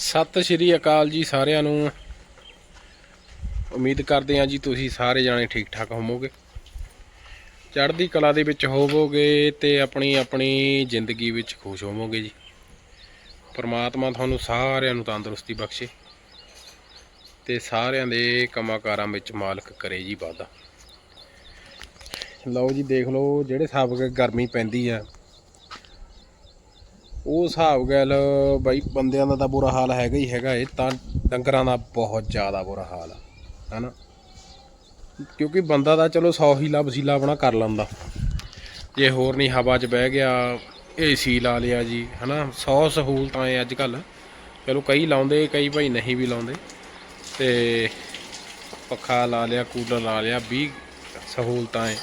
ਸਤਿ ਸ਼੍ਰੀ ਅਕਾਲ ਜੀ ਸਾਰਿਆਂ ਨੂੰ। ਉਮੀਦ ਕਰਦੇ ਹਾਂ ਜੀ ਤੁਸੀਂ ਸਾਰੇ ਜਾਣੇ ਠੀਕ ਠਾਕ ਹੋਵੋਗੇ। ਚੜ੍ਹਦੀ ਕਲਾ ਦੇ ਵਿੱਚ ਹੋਵੋਗੇ ਤੇ ਆਪਣੀ ਆਪਣੀ ਜ਼ਿੰਦਗੀ ਵਿੱਚ ਖੁਸ਼ ਹੋਵੋਗੇ ਜੀ। ਪਰਮਾਤਮਾ ਤੁਹਾਨੂੰ ਸਾਰਿਆਂ ਨੂੰ ਤੰਦਰੁਸਤੀ ਬਖਸ਼ੇ ਤੇ ਸਾਰਿਆਂ ਦੇ ਕੰਮਾਂ ਵਿੱਚ ਮਾਲਕ ਕਰੇ ਜੀ ਵਾਧਾ। ਲਓ ਜੀ ਦੇਖ ਲਓ ਜਿਹੜੇ ਹਿਸਾਬ ਗਰਮੀ ਪੈਂਦੀ ਆ ਉਹ ਹਿਸਾਬ ਗੱਲ ਬਾਈ, ਬੰਦਿਆਂ ਦਾ ਤਾਂ ਬੁਰਾ ਹਾਲ ਹੈਗਾ ਹੀ ਹੈਗਾ ਇਹ ਤਾਂ ਡੰਗਰਾਂ ਦਾ ਬਹੁਤ ਜ਼ਿਆਦਾ ਬੁਰਾ ਹਾਲ ਆ, ਹਨਾ? ਕਿਉਂਕਿ ਬੰਦਾ ਤਾਂ ਚਲੋ 100 ਹੀਲਾ ਵਸੀਲਾ ਆਪਣਾ ਕਰ ਲੈਂਦਾ। ਜੇ ਹੋਰ ਨਹੀਂ ਹਵਾ 'ਚ ਬਹਿ ਗਿਆ ਏਸੀ ਲਾ ਲਿਆ ਜੀ, ਹਨਾ? 100 ਸਹੂਲਤਾਂ ਐ ਅੱਜ ਕੱਲ ਚਲੋ ਕਈ ਲਾਉਂਦੇ, ਕਈ ਭਾਈ ਨਹੀਂ ਵੀ ਲਾਉਂਦੇ। ਤੇ ਪੱਖਾ ਲਾ ਲਿਆ, ਕੂਲਰ ਲਾ ਲਿਆ 20 ਸਹੂਲਤਾਂ ਐ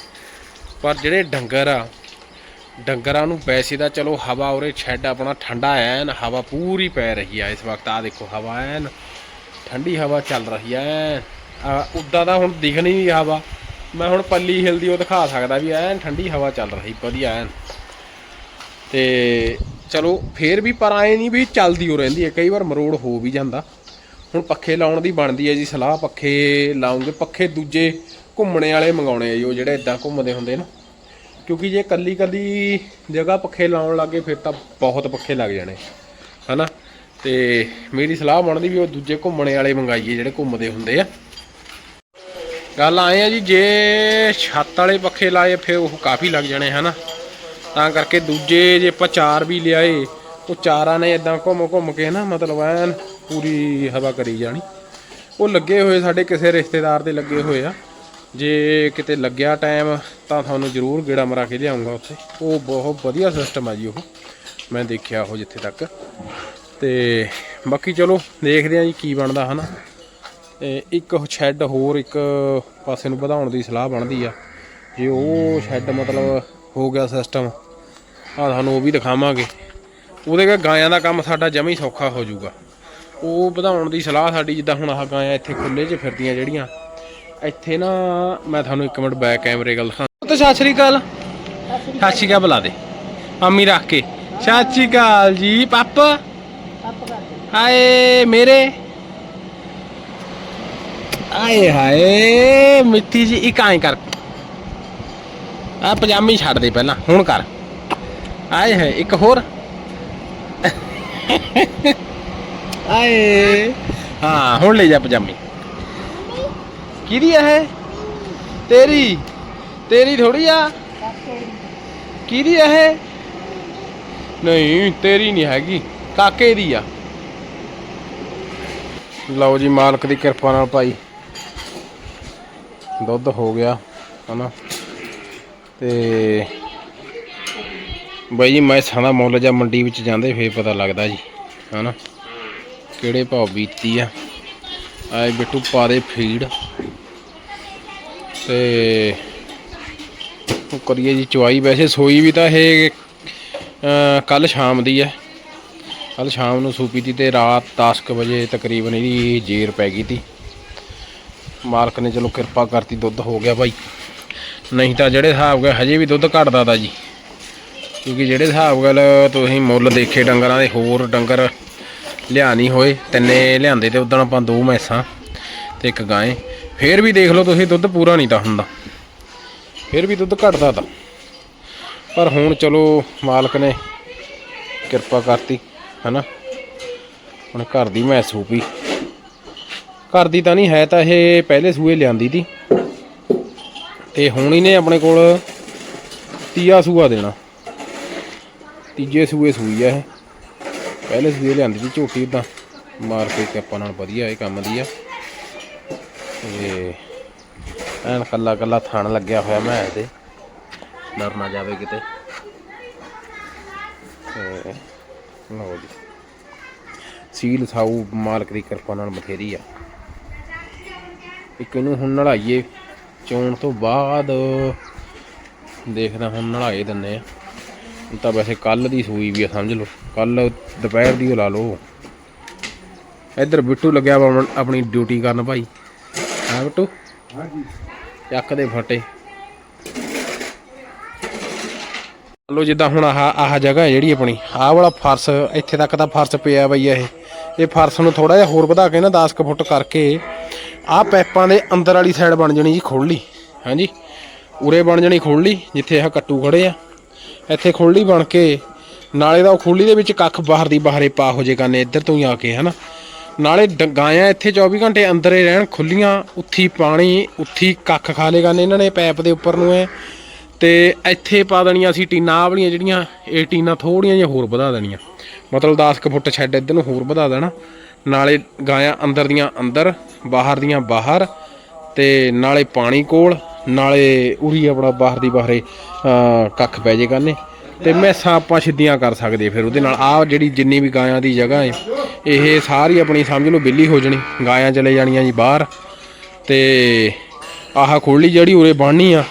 ਪਰ ਜਿਹੜੇ ਡੰਗਰ ਆ ਡੰਗਰਾਂ ਨੂੰ ਵੈਸੇ ਤਾਂ ਚਲੋ ਹਵਾ ਉਰੇ ਛੱਡ ਆਪਣਾ ਠੰਡਾ ਐਨ, ਹਵਾ ਪੂਰੀ ਪੈ ਰਹੀ ਆ ਇਸ ਵਕਤ। ਆ ਦੇਖੋ ਹਵਾ ਐਨ, ਠੰਡੀ ਹਵਾ ਚੱਲ ਰਹੀ ਐ ਉੱਦਾਂ ਦਾ ਹੁਣ ਦਿਖ ਨਹੀਂ ਹਵਾ। ਮੈਂ ਹੁਣ ਪੱਲੀ ਹਿਲਦੀ ਉਹ ਦਿਖਾ ਸਕਦਾ ਵੀ ਐਨ ਠੰਡੀ ਹਵਾ ਚੱਲ ਰਹੀ, ਵਧੀਆ ਐਨ। ਤੇ ਚਲੋ ਫੇਰ ਵੀ ਪਰ ਆਏ ਨਹੀਂ ਵੀ ਚੱਲਦੀ ਹੋ ਰਹਿੰਦੀ ਹੈ, ਕਈ ਵਾਰ ਮਰੋੜ ਹੋ ਵੀ ਜਾਂਦਾ। ਹੁਣ ਪੱਖੇ ਲਾਉਣ ਦੀ ਬਣਦੀ ਹੈ ਜੀ ਸਲਾਹ, ਪੱਖੇ ਲਾਉਂਗੇ, ਪੱਖੇ ਦੂਜੇ ਘੁੰਮਣੇ ਵਾਲੇ ਮੰਗਾਉਣੇ ਆ ਜੀ, ਉਹ ਜਿਹੜੇ ਇਦਾਂ ਘੁੰਮਦੇ ਹੁੰਦੇ ਨਾ। ਕਿਉਂਕਿ ਜੇ ਕੱਲੀ ਕੱਲੀ ਜਗ੍ਹਾ ਪੱਖੇ ਲਾਉਣ ਲੱਗੇ ਫਿਰ ਤਾਂ ਬਹੁਤ ਪੱਖੇ ਲੱਗ ਜਾਣੇ, ਹਨਾ? ਤੇ ਮੇਰੀ ਸਲਾਹ ਬਣਦੀ ਵੀ ਉਹ ਦੂਜੇ ਘੁੰਮਣੇ ਵਾਲੇ ਮੰਗਾਈਏ ਜਿਹੜੇ ਘੁੰਮਦੇ ਹੁੰਦੇ ਆ। ਗੱਲ ਆਏ ਆ ਜੀ, ਜੇ ਛੱਤ ਵਾਲੇ ਪੱਖੇ ਲਾਏ ਫਿਰ ਉਹ ਕਾਫੀ ਲੱਗ ਜਾਣੇ, ਹਨਾ? ਤਾਂ ਕਰਕੇ ਦੂਜੇ ਜੇ ਆਪਾਂ ਚਾਰ ਵੀ ਲਿਆਏ, ਉਹ ਚਾਰਾਂ ਨੇ ਇਦਾਂ ਘੁੰਮ ਘੁੰਮ ਕੇ ਨਾ ਮਤਲਬ ਐਨ ਪੂਰੀ ਹਵਾ ਕਰੀ ਜਾਣੀ। ਉਹ ਲੱਗੇ ਹੋਏ ਸਾਡੇ ਕਿਸੇ ਰਿਸ਼ਤੇਦਾਰ ਦੇ ਲੱਗੇ ਹੋਏ ਆ। ਜੇ ਕਿਤੇ ਲੱਗਿਆ ਟਾਈਮ ਤਾਂ ਤੁਹਾਨੂੰ ਜ਼ਰੂਰ ਗੇੜਾ ਮਰਾ ਕੇ ਲਿਆਉਂਗਾ ਉੱਥੇ। ਉਹ ਬਹੁਤ ਵਧੀਆ ਸਿਸਟਮ ਆ ਜੀ ਉਹ। ਮੈਂ ਦੇਖਿਆ ਉਹ ਜਿੱਥੇ ਤੱਕ। ਤੇ ਬਾਕੀ ਚਲੋ, ਦੇਖਦੇ ਆ ਜੀ ਕੀ ਬਣਦਾ, ਹਨਾ। ਤੇ ਇੱਕ ਸ਼ੈੱਡ ਹੋਰ ਇੱਕ ਪਾਸੇ ਨੂੰ ਵਧਾਉਣ ਦੀ ਸਲਾਹ ਬਣਦੀ ਆ। ਜੇ ਉਹ ਸ਼ੈੱਡ ਮਤਲਬ ਹੋ ਗਿਆ ਸਿਸਟਮ ਆ ਤੁਹਾਨੂੰ ਉਹ ਵੀ ਦਿਖਾਵਾਂਗੇ। ਉਹਦੇ ਕੇ ਗਾਇਆਂ ਦਾ ਕੰਮ ਸਾਡਾ ਜਮਾ ਹੀ ਸੌਖਾ ਹੋ ਜਾਊਗਾ। ਉਹ ਵਧਾਉਣ ਦੀ ਸਲਾਹ ਸਾਡੀ, ਜਿੱਦਾਂ ਹੁਣ ਆਹ ਗਾਇਆਂ ਇੱਥੇ ਖੁੱਲੇ 'ਚ ਫਿਰਦੀਆਂ ਜਿਹੜੀਆਂ ਇੱਥੇ ਨਾ ਮੈਂ ਤੁਹਾਨੂੰ ਇੱਕ ਮਿੰਟ ਬੈਕ ਕੈਮਰੇ ਗੱਲ ਦਿਖਾ ਤੇ ਸਤਿ ਸ਼੍ਰੀ ਅਕਾਲ। ਸਤਿ ਸ਼੍ਰੀ ਅਕਾਲ ਬੁਲਾ ਦੇ। ਮੰਮੀ ਰੱਖ ਕੇ। ਸਤਿ ਸ਼੍ਰੀ ਅਕਾਲ ਜੀ, ਪਾਪਾ। ਹਾਏ, ਮੇਰੇ। ਆਏ ਹਾਏ ਮਿੱਟੀ ਜੀ, ਇੱਕ ਐਂ ਕਰ। ਆ ਪਜਾਮੀ ਛੱਡ ਦੇ ਪਹਿਲਾਂ, ਹੁਣ ਕਰ। ਆਏ ਹੈ ਇੱਕ ਹੋਰ। ਆਏ ਹਾਂ, ਹੁਣ ਲੈ ਜਾ ਪਜਾਮੀ। ਕਿਹਦੀ ਆ ਇਹ? ਤੇਰੀ। ਤੇਰੀ ਥੋੜੀ ਆ। ਕਿਹਦੀ ਆ ਇਹ? ਨਹੀਂ, ਤੇਰੀ ਨਹੀਂ ਹੈਗੀ। ਕਾਕੇ ਦੀ ਆ। ਲਓ ਜੀ, ਮਾਲਕ ਦੀ ਕਿਰਪਾ ਨਾਲ ਭਾਈ ਦੁੱਧ ਹੋ ਗਿਆ, ਹਨਾ। ਤੇ ਬਾਈ ਜੀ, ਮੈਂ ਦਾ ਮੁੱਲ ਜਾਂ ਮੰਡੀ ਵਿੱਚ ਜਾਂਦੇ, ਫੇਰ ਪਤਾ ਲੱਗਦਾ ਜੀ, ਹਨਾ। ਕਿਹੜੇ ਭਾਅ ਬੀਤੀ ਆ। ਆਏ ਬਿੱਟੂ, ਪਾ ਦੇ ਫੀਡ। ਤੇ ਉਹ ਕਰੀਏ ਜੀ ਚਵਾਈ ਵੈਸੇ ਸੋਈ ਵੀ ਤਾਂ ਇਹ ਕੱਲ ਸ਼ਾਮ ਦੀ ਹੈ। ਕੱਲ ਸ਼ਾਮ ਨੂੰ ਸੂਪੀ ਤੀ ਤੇ ਰਾਤ 10:00 ਵਜੇ ਤਕਰੀਬਨ ਇਹਦੀ ਜੇਰ ਪੈ ਗਈ ਤੀ। ਮਾਲਕ ਨੇ ਚਲੋ ਕਿਰਪਾ ਕਰਤੀ, ਦੁੱਧ ਹੋ ਗਿਆ ਭਾਈ ਨਹੀਂ ਤਾਂ ਜਿਹੜੇ ਹਿਸਾਬ ਨਾਲ ਹਜੇ ਵੀ ਦੁੱਧ ਘਟਦਾ ਤਾ ਜੀ। ਕਿਉਂਕਿ ਜਿਹੜੇ ਹਿਸਾਬ ਨਾਲ ਤੁਸੀਂ ਮੁੱਲ ਦੇਖੇ ਡੰਗਰਾਂ ਦੇ, ਹੋਰ ਡੰਗਰ ਲਿਆ ਨਹੀਂ ਹੋਏ। ਤਿੰਨੇ ਲਿਆਂਦੇ ਤੇ ਉਦੋਂ ਆਪਾਂ ਦੋ ਮੈਸਾਂ ਤੇ ਇੱਕ ਗਾਂ ਫੇਰ ਵੀ ਦੇਖ ਲਓ ਤੁਸੀਂ, ਦੁੱਧ ਪੂਰਾ ਨਹੀਂ ਤਾਂ ਹੁੰਦਾ। ਫਿਰ ਵੀ ਦੁੱਧ ਘਟਦਾ ਤਾ। ਪਰ ਹੁਣ ਚਲੋ ਮਾਲਕ ਨੇ ਕਿਰਪਾ ਕਰਤੀ, ਹਨਾ? ਹੁਣ ਘਰ ਦੀ ਮੈਂ ਸੂਪੀ ਘਰ ਦੀ ਤਾਂ ਨਹੀਂ, ਹੈ ਤਾਂ ਇਹ ਪਹਿਲੇ ਸੂਏ ਲਿਆਂਦੀ ਤੀ। ਤੇ ਹੁਣ ਇਹਨੇ ਆਪਣੇ ਕੋਲ ਤੀਆ ਸੂਆ ਦੇਣਾ। ਤੀਜੇ ਸੂਏ ਸੂਈ ਆ ਇਹ। ਪਹਿਲੇ ਸੂਏ ਲਿਆਂਦੀ ਤੀ ਝੋਟੀ ਉਦਾਂ ਮਾਰ ਕੇ ਆਪਾਂ ਨਾਲ ਵਧੀਆ ਇਹ ਕੰਮ ਦੀ ਆ। ਤੇ ਐਨ ਕੱਲਾ ਕੱਲਾ ਥਣ ਲੱਗਿਆ ਹੋਇਆ ਮੈਂ ਤੇ ਡਰ ਨਾ ਜਾਵੇ ਕਿਤੇ। ਤੇ ਲਓ ਜੀ। ਸੀਲ ਸਾਊ ਮਾਲਕ ਦੀ ਕਿਰਪਾ ਨਾਲ ਬਥੇਰੀ ਆ। ਇੱਕ ਇਹਨੂੰ ਹੁਣ ਨਲਾਈਏ। ਚੋਣ ਤੋਂ ਬਾਅਦ ਦੇਖਦਾ ਹੁਣ ਨਲਾਏ ਦਿੰਨੇ ਆ। ਤਾਂ ਵੈਸੇ ਕੱਲ ਦੀ ਸੂਈ ਵੀ ਆ, ਸਮਝ ਲਓ। ਕੱਲ ਦੁਪਹਿਰ ਦੀ ਉਹ ਲਾ ਲਓ। ਇੱਧਰ ਬਿੱਟੂ ਲੱਗਿਆ ਆਪਣੀ ਡਿਊਟੀ ਕਰਨ ਭਾਈ। ਹਾਂ ਬਿੱਟੂ ਹਾਂਜੀ। ਚੱਕ ਦੇ ਫਟੇ। ਲੋ ਜਿੱਦਾਂ ਹੁਣ ਆਹ ਆਹ ਜਗ੍ਹਾ ਹੈ ਜਿਹੜੀ ਆਪਣੀ ਆਹ ਵਾਲਾ ਫਰਸ਼ ਇੱਥੇ ਤੱਕ ਦਾ ਫਰਸ਼ ਪਿਆ ਬਈ ਇਹ। ਇਹ ਫਰਸ਼ ਨੂੰ ਥੋੜਾ ਜਿਹਾ ਹੋਰ ਵਧਾ ਕੇ ਨਾ 10 ਕੁ ਫੁੱਟ ਕਰਕੇ ਆਹ ਪੈਪਾਂ ਦੇ ਅੰਦਰ ਵਾਲੀ ਸਾਈਡ ਬਣ ਜਣੀ ਜੀ ਖੋਲੀ ਹਾਂਜੀ। ਉਰੇ ਬਣ ਜਣੀ ਖੋਲੀ ਜਿੱਥੇ ਆਹ ਕੱਟੂ ਖੜੇ ਆ। ਇੱਥੇ ਖੋਲੀ ਬਣ ਕੇ ਨਾਲੇ ਦਾ ਉਹ ਖੋਲੀ ਦੇ ਵਿੱਚ ਕੱਖ ਬਾਹਰ ਦੀ ਬਾਹਰੇ ਪਾ ਹੋ ਜੇ ਕਰਨੇ ਇੱਧਰ ਤੋਂ ਹੀ ਆ ਕੇ ਹਨਾ। ਨਾਲੇ ਡ- ਗਾਇਆਂ ਇੱਥੇ 24 ਘੰਟੇ ਅੰਦਰ ਹੀ ਰਹਿਣ, ਖੁੱਲੀਆਂ, ਉੱਥੀ ਪਾਣੀ, ਉੱਥੀ ਕੱਖ ਖਾ ਲੇ ਕਰਨੇ ਇਹਨਾਂ ਨੇ ਪੈਪ ਦੇ ਉੱਪਰ ਨੂੰ ਐ। ਤੇ ਇੱਥੇ ਪਾ ਦੇਣੀਆਂ ਅਸੀਂ ਟੀਨਾਂ ਆਹ ਵਾਲੀਆਂ ਜਿਹੜੀਆਂ, ਇਹ ਟੀਨਾਂ ਥੋੜੀਆਂ ਜਿਹੀਆਂ ਹੋਰ ਵਧਾ ਦੇਣੀਆਂ। ਮਤਲਬ 10 ਕੁ ਫੁੱਟ ਛੱਡ ਇੱਧਰ ਨੂੰ ਹੋਰ ਵਧਾ ਦੇਣਾ। ਨਾਲੇ ਗਾਇਆਂ ਅੰਦਰ ਦੀਆਂ ਅੰਦਰ, ਬਾਹਰ ਦੀਆਂ ਬਾਹਰ, ਤੇ ਨਾਲੇ ਪਾਣੀ ਕੋਲ, ਨਾਲੇ ਉਰੀ ਆਪਣਾ ਬਾਹਰ ਦੀ ਬਾਹਰੇ ਕੱਖ ਪੈ ਜੇ ਕਰਨੇ। ਤੇ ਮੈਸਾਂ ਆਪਾਂ ਸਿੱਧੀਆਂ ਕਰ ਸਕਦੇ ਫਿਰ ਉਹਦੇ ਨਾਲ। ਆਹ ਜਿਹੜੀ ਜਿੰਨੀ ਵੀ ਗਾਇਆਂ ਦੀ ਜਗ੍ਹਾ ਹੈ ਇਹ ਸਾਰੀ ਆਪਣੀ ਸਮਝ ਲਓ ਬਿੱਲੀ ਹੋ ਜਣੀ ਗਾਇਆਂ ਚਲੇ ਜਾਣੀਆਂ ਜੀ ਬਾਹਰ। ਤੇ ਆਹ ਖੋਲੀ ਜਿਹੜੀ ਉਰੇ ਬਣਨੀ ਆ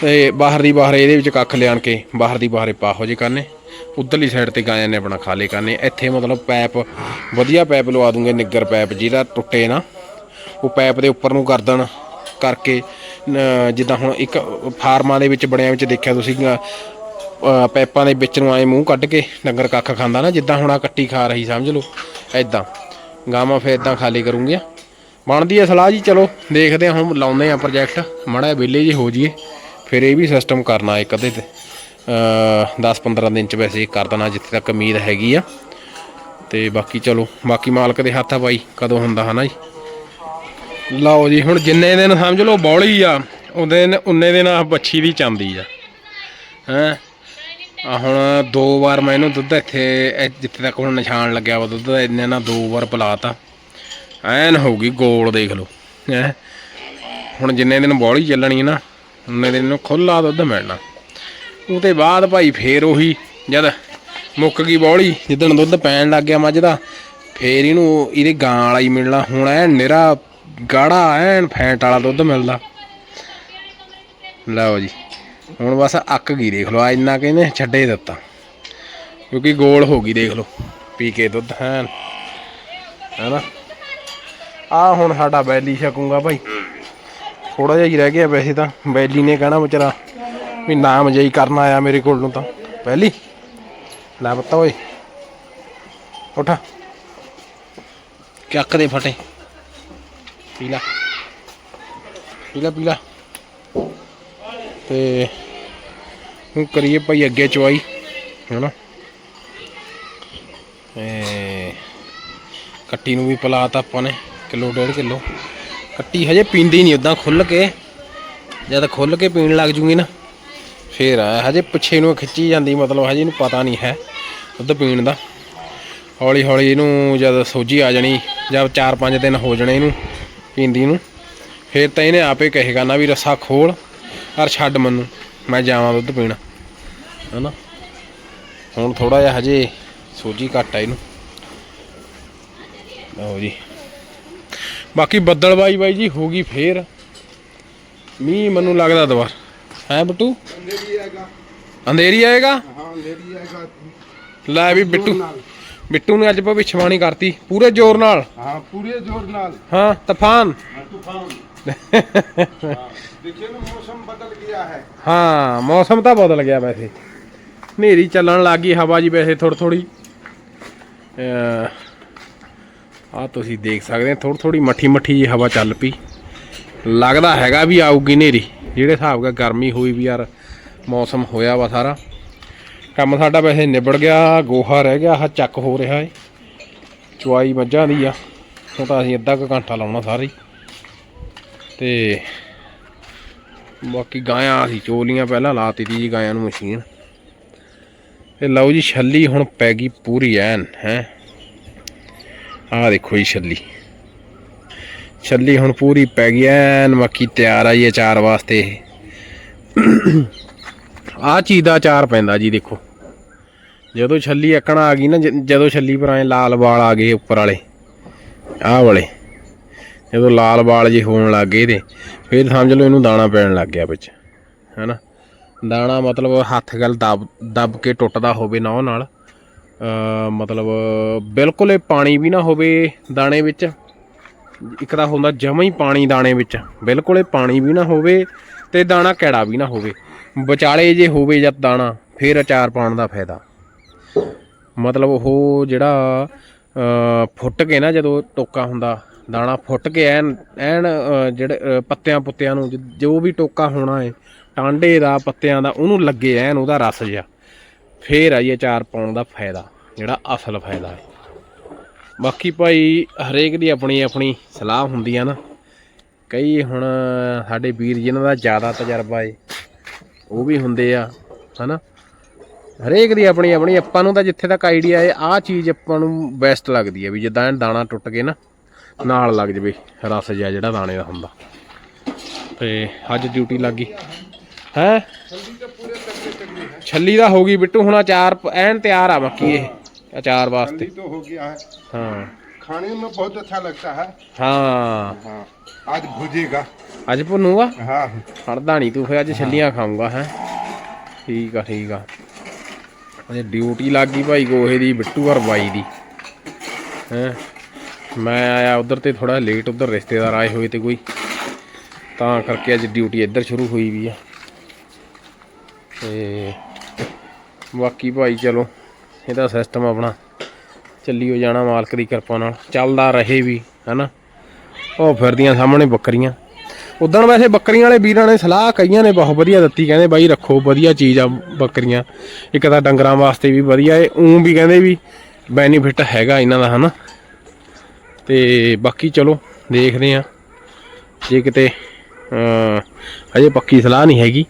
ਤੇ ਬਾਹਰ ਦੀ ਬਾਹਰ ਇਹਦੇ ਵਿੱਚ ਕੱਖ ਲਿਆਣ ਕੇ ਬਾਹਰ ਦੀ ਬਾਹਰੇ ਪਾ ਹੋ ਜੇ ਕਰਨੇ। ਉਧਰਲੀ ਸਾਈਡ ਤੇ ਗਾਇਆਂ ਨੇ ਆਪਣਾ ਖਾਲੇ ਕਰਨੇ। ਇੱਥੇ ਮਤਲਬ ਪੈਪ ਵਧੀਆ ਪੈਪ ਲਵਾ ਦੂੰਗੇ ਨਿੱਗਰ ਪੈਪ ਜਿਹਦਾ ਟੁੱਟੇ ਨਾ ਉਹ ਪੈਪ ਦੇ ਉੱਪਰ ਨੂੰ ਗਰਦਨ ਕਰਕੇ ਜਿੱਦਾਂ ਹੁਣ ਇੱਕ ਫਾਰਮਾਂ ਦੇ ਵਿੱਚ ਬਣਿਆ ਵਿੱਚ ਦੇਖਿਆ ਤੁਸੀਂ ਅ, ਪੈਪਾਂ ਦੇ ਵਿੱਚ ਨੂੰ ਆਏ ਮੂੰਹ ਕੱਢ ਕੇ ਡੰਗਰ ਕੱਖ ਖਾਂਦਾ ਨਾ, ਜਿੱਦਾਂ ਹੁਣ ਆ ਕੱਟੀ ਖਾ ਰਹੀ, ਸਮਝ ਲਓ ਐਦਾਂ ਗਾਵਾਂ ਫੇਰ ਇਦਾਂ ਖਾਲੀ ਕਰੂੰਗੀਆਂ। ਬਣਦੀ ਹੈ ਸਲਾਹ ਜੀ, ਚਲੋ, ਦੇਖਦੇ ਹਾਂ ਹੁਣ ਲਾਉਂਦੇ ਆ ਪ੍ਰੋਜੈਕਟ ਮੜਾ ਵਿਲੇ ਜੀ ਹੋ ਜੀਏ ਫਿਰ ਇਹ ਵੀ ਸਿਸਟਮ ਕਰਨਾ ਇੱਕ ਅੱਧੇ ਤੇ। 10-15 ਦਿਨ ਚ ਵੈਸੇ ਕਰ ਦੇਣਾ, ਜਿੱਥੇ ਤੱਕ ਉਮੀਦ ਹੈਗੀ ਆ। ਤੇ ਬਾਕੀ ਚਲੋ, ਬਾਕੀ ਮਾਲਕ ਦੇ ਹੱਥ ਆ ਬਾਈ ਕਦੋਂ ਹੁੰਦਾ ਹਨਾ ਜੀ। ਲਓ ਜੀ, ਹੁਣ ਜਿੰਨੇ ਦਿਨ ਸਮਝ ਲਓ, ਬੌਲੀ ਆ, ਉਹਦੇ ਦਿਨ ਉਨੇ ਦਿਨ ਆ ਬੱਛੀ ਦੀ ਚਾਂਦੀ ਆ। ਹੈ? ਆ ਹੁਣ ਦੋ ਵਾਰ ਮੈਂ ਇਹਨੂੰ ਦੁੱਧ ਇੱਥੇ, ਇਹ ਜਿੱਥੇ ਤੱਕ ਹੁਣ ਨਿਸ਼ਾਨ ਲੱਗਿਆ ਵਾ ਦੁੱਧ ਦਾ, ਇਹਨੇ ਨਾ ਦੋ ਵਾਰ ਪਿਲਾਤਾ। ਐਨ ਹੋ ਗਈ ਗੋਲ, ਦੇਖ ਲਓ। ਹੈ? ਹੁਣ ਜਿੰਨੇ ਦਿਨ ਬੌਲੀ ਚੱਲਣੀ ਨਾ, ਉਨੇ ਦਿਨ ਨੂੰ ਖੁੱਲਾ ਦੁੱਧ ਮਿਲਣਾ। ਉਹਦੇ ਬਾਅਦ ਭਾਈ ਫੇਰ ਉਹੀ ਜਦ ਮੁੱਕ ਗਈ ਬੌਲੀ, ਜਿੱਦਣ ਦੁੱਧ ਪੈਣ ਲੱਗ ਗਿਆ ਮੱਝ ਦਾ, ਫੇਰ ਇਹਨੂੰ ਇਹਦੇ ਗਾਂ ਵਾਲਾ ਹੀ ਮਿਲਣਾ। ਹੁਣ ਐ ਨਿਰਾ ਗਾੜਾ, ਐਨ ਫੈਂਟ ਵਾਲਾ ਦੁੱਧ ਮਿਲਦਾ। ਲਓ ਜੀ। ਹੁਣ ਬਸ ਅੱਕ ਗਈ ਦੇਖ ਲਓ, ਆ ਇੰਨਾ ਕਹਿੰਦੇ ਛੱਡੇ ਦਿੱਤਾ। ਕਿਉਂਕਿ ਗੋਲ ਹੋ ਗਈ ਦੇਖ ਲਓ, ਪੀ ਕੇ ਦੁੱਧ, ਹੈ। ਹੈਨਾ? ਆ ਹੁਣ ਸਾਡਾ ਬੈਲੀ ਛਕੂਗਾ ਭਾਈ। ਥੋੜਾ ਜਿਹਾ ਹੀ ਰਹਿ ਗਿਆ ਵੈਸੇ ਤਾਂ। ਬੈਲੀ ਨੇ ਕਹਿਣਾ ਵਿਚਾਰਾ ਵੀ ਨਾਮ ਜਈ ਕਰਨ ਆਇਆ ਮੇਰੇ ਕੋਲ ਨੂੰ ਤਾਂ। ਪਹਿਲੀ ਲੈ ਬੱਤਾ ਓਏ। ਉਠਾ। ਚੱਕ ਦੇ ਫਟੇ। ਪੀਲਾ ਪੀਲਾ ਪੀਲਾ ਤੇ ਹੁਣ ਕਰੀਏ ਭਾਈ ਅੱਗੇ ਚਵਾਈ, ਹੈਨਾ? ਤੇ ਕੱਟੀ ਨੂੰ ਵੀ ਪਲਾਤਾ ਆਪਾਂ ਨੇ, ਕਿਲੋ ਡੇਢ ਕਿਲੋ। ਕੱਟੀ ਹਜੇ ਪੀਂਦੀ ਨਹੀਂ ਉਦਾਂ ਖੁੱਲ ਕੇ, ਜਦ ਖੁੱਲ ਕੇ ਪੀਣ ਲੱਗ ਜੂਗੀ ਨਾ, ਫੇਰ ਆ ਹਜੇ ਪਿੱਛੇ ਨੂੰ ਖਿੱਚੀ ਜਾਂਦੀ, ਮਤਲਬ ਹਜੇ ਇਹਨੂੰ ਪਤਾ ਨਹੀਂ ਹੈ ਦੁੱਧ ਪੀਣ ਦਾ। ਹੌਲੀ ਹੌਲੀ ਇਹਨੂੰ ਜਦ ਸੋਝੀ ਆ ਜਾਣੀ ਜਦ 4-5 ਦਿਨ ਹੋ ਜਾਣੇ ਇਹਨੂੰ ਪੀਂਦੀ ਨੂੰ, ਫੇਰ ਤਾਂ ਇਹਨੇ ਆਪੇ ਕਹੇਗਾ, ਨਾ ਵੀ ਰੱਸਾ ਖੋਲ ਯਾਰ ਛੱਡ ਮੈਨੂੰ ਮੈਂ ਜਾਵਾਂ ਦੁੱਧ ਪੀਣ। ਹਨਾ? ਹੁਣ ਥੋੜਾ ਜਿਹਾ ਹਜੇ ਸੋਜੀ ਘੱਟ ਆ ਇਹਨੂੰ। ਲਓ ਜੀ। ਬਾਕੀ ਬੱਦਲ ਬਾਈ ਬਾਈ ਜੀ ਹੋ ਗਈ ਫੇਰ। ਮੀਂਹ ਮੈਨੂੰ ਲੱਗਦਾ ਦਵਾਰ ਹੈ ਬਟੂ ਅੰਧੇਰੀ ਆਏਗਾ? ਅੰਧੇਰੀ ਆਏਗਾ ਲੈ ਵੀ ਬਿੱਟੂ ਬਿੱਟੂ ਨੇ ਅੱਜ ਭਵਿੱਖਬਾਣੀ ਕਰਤੀ ਪੂਰੇ ਜ਼ੋਰ ਨਾਲ। ਹਾਂ ਪੂਰੇ ਜ਼ੋਰ ਨਾਲ। ਹਾਂ ਤੂਫਾਨ। ਤੂਫਾਨ। तूफान देखिए ना मौसम बदल गया है ਹਾਂ ਮੌਸਮ ਤਾਂ ਬਦਲ ਗਿਆ ਵੈਸੇ ਹਨੇਰੀ ਚੱਲਣ ਲੱਗ ਗਈ ਹਵਾ ਜੀ ਵੈਸੇ ਥੋੜੀ ਥੋੜੀ ਆ ਤੁਸੀਂ ਦੇਖ ਸਕਦੇ ਥੋੜੀ ਥੋੜੀ ਮੱਠੀ ਮੱਠੀ ਜੀ ਹਵਾ ਚੱਲ ਪਈ ਲੱਗਦਾ ਹੈਗਾ ਵੀ ਆਊਗੀ ਹਨੇਰੀ ਜਿਹੜੇ ਹਿਸਾਬ ਦਾ ਗਰਮੀ ਹੋਈ ਵੀ ਯਾਰ ਮੌਸਮ ਹੋਇਆ ਵਾ ਸਾਰਾ ਕੰਮ ਸਾਡਾ ਵੈਸੇ ਨਿਬੜ ਗਿਆ ਗੋਹਾ ਰਹਿ ਗਿਆ ਆਹ ਚੱਕ ਹੋ ਰਿਹਾ ਏ ਚੁਆਈ ਮੱਝਾਂ ਦੀ ਆ ਉਹ ਤਾਂ ਅਸੀਂ ਅੱਧਾ ਕੁ ਘੰਟਾ ਲਾਉਣਾ ਸਾਰੀ ਤੇ ਬਾਕੀ ਗਾਇਆਂ ਅਸੀਂ ਚੋਲੀਆਂ ਪਹਿਲਾਂ ਲਾਤੀ ਤੀ ਜੀ ਗਾਇਆਂ ਨੂੰ ਮਸ਼ੀਨ। ਇਹ ਲਓ ਜੀ, ਛੱਲੀ ਹੁਣ ਪੈ ਗਈ ਪੂਰੀ ਐਨ, ਹੈ। ਆਹ ਦੇਖੋ ਜੀ ਛੱਲੀ। ਛੱਲੀ ਹੁਣ ਪੂਰੀ ਪੈ ਗਈ ਐਨ ਮੱਕੀ ਤਿਆਰ ਆ ਜੀ ਅਚਾਰ ਵਾਸਤੇ ਆਹ ਚੀਜ਼ ਦਾ ਅਚਾਰ ਪੈਂਦਾ ਜੀ, ਦੇਖੋ। ਜਦੋਂ ਛੱਲੀ ਅੱਕਣਾ ਆ ਗਈ ਨਾ ਜਦੋਂ ਛੱਲੀ ਪਰ ਐ ਲਾਲ ਵਾਲ ਆ ਗਏ ਉੱਪਰ ਵਾਲੇ, ਆਹ ਵਾਲੇ। ਜਦੋਂ ਲਾਲ ਵਾਲ ਜੇ ਹੋਣ ਲੱਗ ਗਏ ਤੇ ਫਿਰ ਸਮਝ ਲਓ ਇਹਨੂੰ ਦਾਣਾ ਪੈਣ ਲੱਗ ਗਿਆ ਵਿੱਚ, ਹੈਨਾ? ਦਾਣਾ ਮਤਲਬ ਹੱਥ ਗੱਲ ਦਬ ਦਬ ਕੇ ਟੁੱਟਦਾ ਹੋਵੇ ਨਾ ਉਹ ਨਾਲ ਮਤਲਬ ਬਿਲਕੁਲ ਇਹ ਪਾਣੀ ਵੀ ਨਾ ਹੋਵੇ ਦਾਣੇ ਵਿੱਚ, ਇੱਕ ਤਾਂ ਹੁੰਦਾ ਜਮਾਂ ਹੀ ਪਾਣੀ ਦਾਣੇ ਵਿੱਚ, ਬਿਲਕੁਲ ਇਹ ਪਾਣੀ ਵੀ ਨਾ ਹੋਵੇ ਤੇ ਦਾਣਾ ਕੈੜਾ ਵੀ ਨਾ ਹੋਵੇ, ਵਿਚਾਲੇ ਜੇ ਹੋਵੇ ਜਾਂ ਦਾਣਾ, ਫਿਰ ਅਚਾਰ ਪਾਉਣ ਦਾ ਫਾਇਦਾ। ਮਤਲਬ ਉਹ ਜਿਹੜਾ ਫੁੱਟ ਕੇ ਨਾ ਜਦੋਂ ਟੋਕਾ ਹੁੰਦਾ ਦਾਣਾ ਫੁੱਟ ਕੇ ਐਨ ਐਨ ਜਿਹੜੇ ਪੱਤਿਆਂ ਪੁੱਤਿਆਂ ਨੂੰ ਜ- ਜੋ ਵੀ ਟੋਕਾ ਹੋਣਾ ਹੈ ਟਾਂਡੇ ਦਾ, ਪੱਤਿਆਂ ਦਾ, ਉਹਨੂੰ ਲੱਗੇ ਐਨ ਉਹਦਾ ਰਸ ਜਿਹਾ। ਫੇਰ ਆ ਜੀ ਅਚਾਰ ਪਾਉਣ ਦਾ ਫਾਇਦਾ, ਜਿਹੜਾ ਅਸਲ ਫਾਇਦਾ ਹੈ ਬਾਕੀ ਭਾਈ, ਹਰੇਕ ਦੀ ਆਪਣੀ ਆਪਣੀ ਸਲਾਹ ਹੁੰਦੀ ਆ ਨਾ। ਕਈ ਹੁਣ ਸਾਡੇ ਵੀਰ ਜਿਨ੍ਹਾਂ ਦਾ ਜ਼ਿਆਦਾ ਤਜਰਬਾ ਏ, ਉਹ ਵੀ ਹੁੰਦੇ ਆ, ਹਨਾ। ਹਰੇਕ ਦੀ ਆਪਣੀ ਆਪਣੀ ਆਪਾਂ ਨੂੰ ਤਾਂ ਜਿੱਥੇ ਤੱਕ ਆਈਡੀਆ ਏ, ਆਹ ਚੀਜ਼ ਆਪਾਂ ਨੂੰ ਬੈਸਟ ਲੱਗਦੀ ਹੈ ਵੀ ਜਿੱਦਾਂ ਐਨ ਦਾਣਾ ਟੁੱਟ ਕੇ ਨਾ। ਨਾਲ ਲੱਗ ਜਵੇ ਰਸ ਜਿਹਾ ਜਿਹੜਾ ਦਾਣੇ ਦਾ ਹੁੰਦਾ ਤੇ ਅੱਜ ਡਿਊਟੀ ਲੱਗ ਗਈ ਹੈ ਛੱਲੀ ਦਾ ਹੋ ਗਈ ਬਿੱਟੂ ਹੁਣ ਅਚਾਰ ਪ- ਐਨ ਤਿਆਰ ਆ ਮੱਕੀ ਇਹ ਅਚਾਰ ਵਾਸਤੇ जल्दी तो हो गया है ਹਾਂ खाने में बहुत अच्छा लगता है ਹਾਂ हाँ आज भुजेगा ਅੱਜ ਭੁੰਨੂਗਾ हाँ ਖੜਦਾ ਨਹੀਂ ਤੂੰ ਫੇ ਅੱਜ ਛੱਲੀਆਂ ਖਾਊਂਗਾ ਹੈ ਠੀਕ ਆ ਠੀਕ ਆ ਅਜੇ ਡਿਊਟੀ ਲੱਗ ਗਈ ਭਾਈ ਗੋਹੇ ਦੀ ਬਿੱਟੂ ਔਰ ਬਾਈ ਦੀ ਹੈ ਮੈਂ ਆਇਆ ਉਧਰ ਤੇ ਥੋੜਾ ਲੇਟ ਉਧਰ ਰਿਸ਼ਤੇਦਾਰ ਆਏ ਹੋਏ ਤੇ ਕੋਈ। ਤਾਂ ਕਰਕੇ ਅੱਜ ਡਿਊਟੀ ਇੱਧਰ ਸ਼ੁਰੂ ਹੋਈ ਵੀ ਆ। ਤੇ ਬਾਕੀ ਭਾਈ ਚਲੋ, ਇਹਦਾ ਸਿਸਟਮ ਆਪਣਾ ਚੱਲੀ ਹੋ ਜਾਣਾ ਮਾਲਕ ਦੀ ਕਿਰਪਾ ਨਾਲ। ਚੱਲਦਾ ਰਹੇ ਵੀ, ਹਨਾ? ਉਹ ਫਿਰਦੀਆਂ ਸਾਹਮਣੇ ਬੱਕਰੀਆਂ। ਉਦੋਂ ਵੈਸੇ ਬੱਕਰੀਆਂ ਵਾਲੇ ਵੀਰਾਂ ਨੇ ਸਲਾਹ ਕਈਆਂ ਨੇ, ਬਹੁਤ ਵਧੀਆ ਦਿੱਤੀ। ਕਹਿੰਦੇ ਬਾਈ ਰੱਖੋ, ਵਧੀਆ ਚੀਜ਼ ਆ ਬੱਕਰੀਆਂ। ਇੱਕ ਤਾਂ ਡੰਗਰਾਂ ਵਾਸਤੇ ਵੀ ਵਧੀਆ ਏ। ਉਂ ਵੀ ਕਹਿੰਦੇ ਵੀ ਬੈਨੀਫਿਟ ਹੈਗਾ ਇਹਨਾਂ ਦਾ, ਹਨਾ? ਤੇ ਬਾਕੀ ਚਲੋ, ਦੇਖਦੇ ਆ ਜੇ ਕਿਤੇ ਹਜੇ ਪੱਕੀ ਸਲਾਹ ਨਹੀਂ ਹੈਗੀ।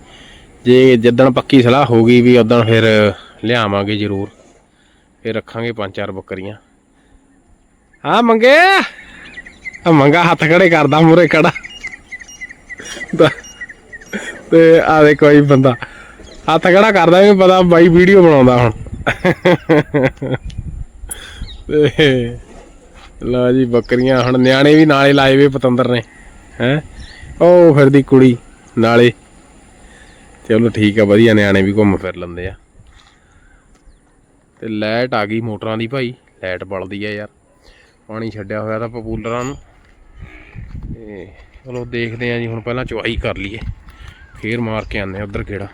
ਜੇ ਜਿੱਦਣ ਪੱਕੀ ਸਲਾਹ ਹੋ ਗਈ ਵੀ ਉਦੋਂ ਫਿਰ ਲਿਆਵਾਂਗੇ ਜ਼ਰੂਰ। ਫਿਰ ਰੱਖਾਂਗੇ ਪੰਜ ਚਾਰ ਬੱਕਰੀਆਂ। ਹਾਂ, ਮੰਗੇ। ਆ ਮੰਗਾ ਹੱਥ ਖੜੇ ਕਰਦਾ ਮੂਰੇ ਖੜਾ। ਤਾਂ- ਤੇ ਆ ਦੇ ਕੋਈ ਬੰਦਾ। ਹੱਥ ਖੜਾ ਕਰਦਾ ਵੀ ਪਤਾ ਬਾਈ ਵੀਡੀਓ ਬਣਾਉਂਦਾ ਹੁਣ। ਤੇ ਲਾ ਜੀ, ਬੱਕਰੀਆਂ ਹੁਣ ਨਿਆਣੇ ਵੀ ਨਾਲੇ ਲਾਏ ਵੇ ਪਤੰਦਰ ਨੇ, ਹੈ? ਉਹ ਫਿਰਦੀ ਕੁੜੀ ਨਾਲੇ। ਚਲੋ ਠੀਕ ਆ, ਵਧੀਆ ਨਿਆਣੇ ਵੀ ਘੁੰਮ ਫਿਰ ਲੈਂਦੇ ਆ। ਤੇ ਲਾਈਟ ਆ ਗਈ ਮੋਟਰਾਂ ਦੀ ਭਾਈ, ਲਾਈਟ ਬਲਦੀ ਆ ਯਾਰ। ਪਾਣੀ ਛੱਡਿਆ ਹੋਇਆ ਤਾਂ ਪਪੂਲਰਾਂ ਨੂੰ। ਤੇ ਚਲੋ ਦੇਖਦੇ ਆਂ ਜੀ, ਹੁਣ ਪਹਿਲਾਂ ਚੁਆਈ ਕਰ ਲਈਏ। ਫੇਰ ਮਾਰ ਕੇ ਆਨੇ ਉਧਰ ਕਿਹੜਾ